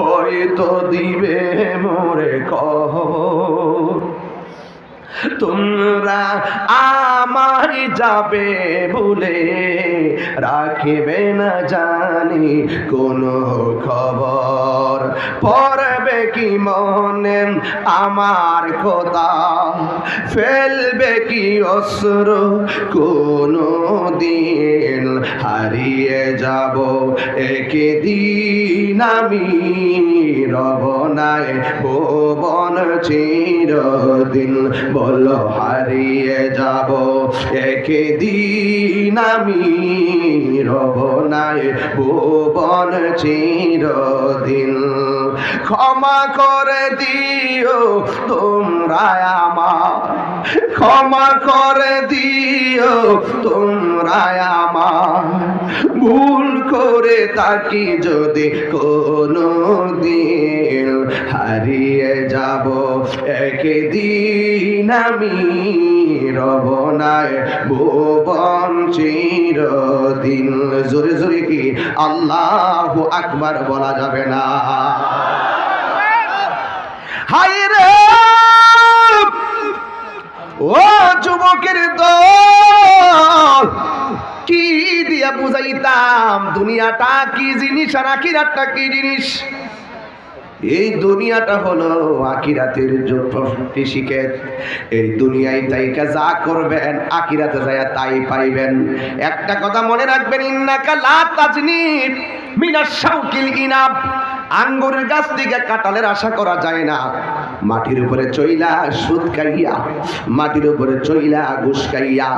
হয়তো দিবে মোরে কহ। তোমরা আমার যাবে ভুলে রাখিবে না জানি কোনো খবর। কি মনে? আমার কথা ফেলবে কি অস্ত্র কোনো দিন হারিয়ে যাব। একে দিন আমি রব রবনায় ভুবন চিরদিন বলো হারিয়ে যাব। একে দিন আমি রব রবনায় ভুবন চিরদিন। ক্ষমা করে দিও, তোমরা আমার। ক্ষমা করে দিও, তোমরা আমার। ভুল করে তাকি যদি কোনো দিন, হারিয়ে যাব। একদিন আমি রবনায় ভুবন চিরদিন। জোরে জোরে কি? আল্লাহ আকবার বলা যাবে না। হাই রে। ও যুবকের দল, কি দিয়া বুঝাইতাম, দুনিয়াটা কি জিনিস আর আখিরাতটা কি জিনিস? এই দুনিয়াটা হলো আকিরাতের শিখেত এই দুনিয়ায় তাইকা যা করবেন আকিরাতে যায় তাই পাইবেন। একটা কথা মনে রাখবেন, ইন্নাকা লা তাজনিব মিনাশ শাউকিল ইনাব। আঙ্গুরের গাছ থেকে কাঁঠালের আশা করা যায় না। মাটির উপরে চইলা সুদ খাইয়া, মাটির উপরে চইলা ঘুষ খাইয়া,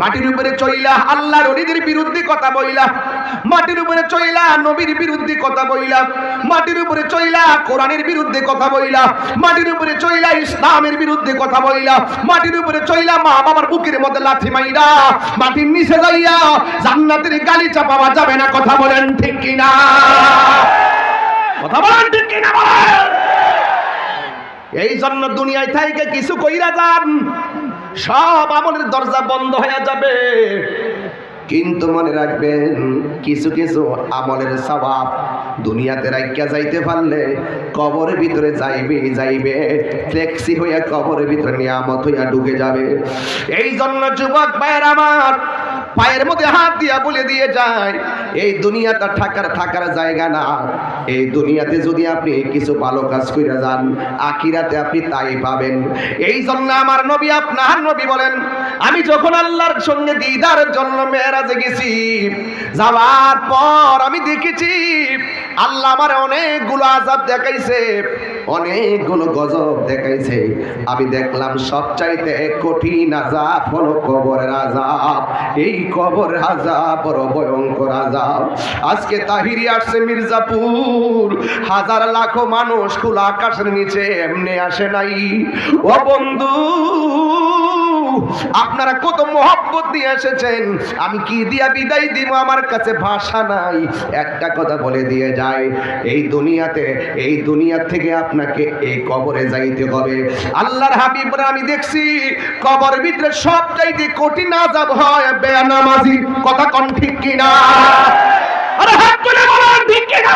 মাটির উপরে চইলা আল্লাহর অলিদের বিরুদ্ধে কথা বইলা, মাটির উপরে চইলা নবীর বিরুদ্ধে কথা বইলা, মাটির উপরে চইলা কোরআনের বিরুদ্ধে কথা বইলা, মাটির উপরে চইলা ইসলামের বিরুদ্ধে কথা বইলা, মাটির উপরে চইলা মা বাবার বুকের মধ্যে লাথি মাইরা মাটির নিচে যাইয়া জান্নাতের গালিচা পাওয়া যাবে না, কথা বলেন ঠিক কিনা? এই জন্য দুনিয়ায় থেকে কিছু কইরা যান। সব আমলের দরজা বন্ধ হয়ে যাবে। কিন্তু মনে রাখবেন, কিছু কিছু আমলের স্বভাব দুনিয়াতে রাখিয়া যাইতে পারলে কবরের ভিতরে যাইবে যাইবে ফ্লেক্সি হইয়া কবরের ভিতরে নিয়ামত হইয়া ঢুকে যাবে। এই জন্য যুবক ভাইয়ের আমার পায়ের মধ্যে হাত দিয়া বলে দিয়ে যায়, এই দুনিয়াটা থাকার থাকার জায়গা না। এই দুনিয়াতে যদি আপনি কিছু ভালো কাজ করে যান, আখিরাতে আপনি তাই পাবেন। এই জন্য আমার নবী, আপনার নবী বলেন, আমি যখন আল্লাহর সঙ্গে দিদারের জন্য মেয়েরাজে গেছি, যাওয়ার পর আমি দেখেছি, আল্লাহ আমার অনেকগুলো আজাব দেখাইছে। অনেকগুলো গজব দেখাইছে। আমি দেখলাম সবচাইতে কঠিন আজাব হলো কবরের আজাব এই কবর আজাব বড় ভয়ঙ্কর আজাব আজকে তাহিরি আসছে মির্জাপুর। হাজার লাখো মানুষ খোলা আকাশের নিচে, এমনি আসে নাই। ও বন্ধু আপনারা কত মহব্বত দিয়ে এসেছেন? আমি কি দিয়া বিদায় দিব? আমার কাছে ভাষা নাই। একটা কথা বলে দিয়ে যায়, এই দুনিয়াতে, এই দুনিয়া থেকে আপনাকে এই কবরে যাইতে হবে। আল্লাহর হাবিবরা, আমি দেখছি কবর ভিতরে সব চাইতে কঠিন আজাব হয় বেয়ানামাজি কথা কন ঠিক কিনা? আরে হাত তুলে বলেন, ঠিক কিনা?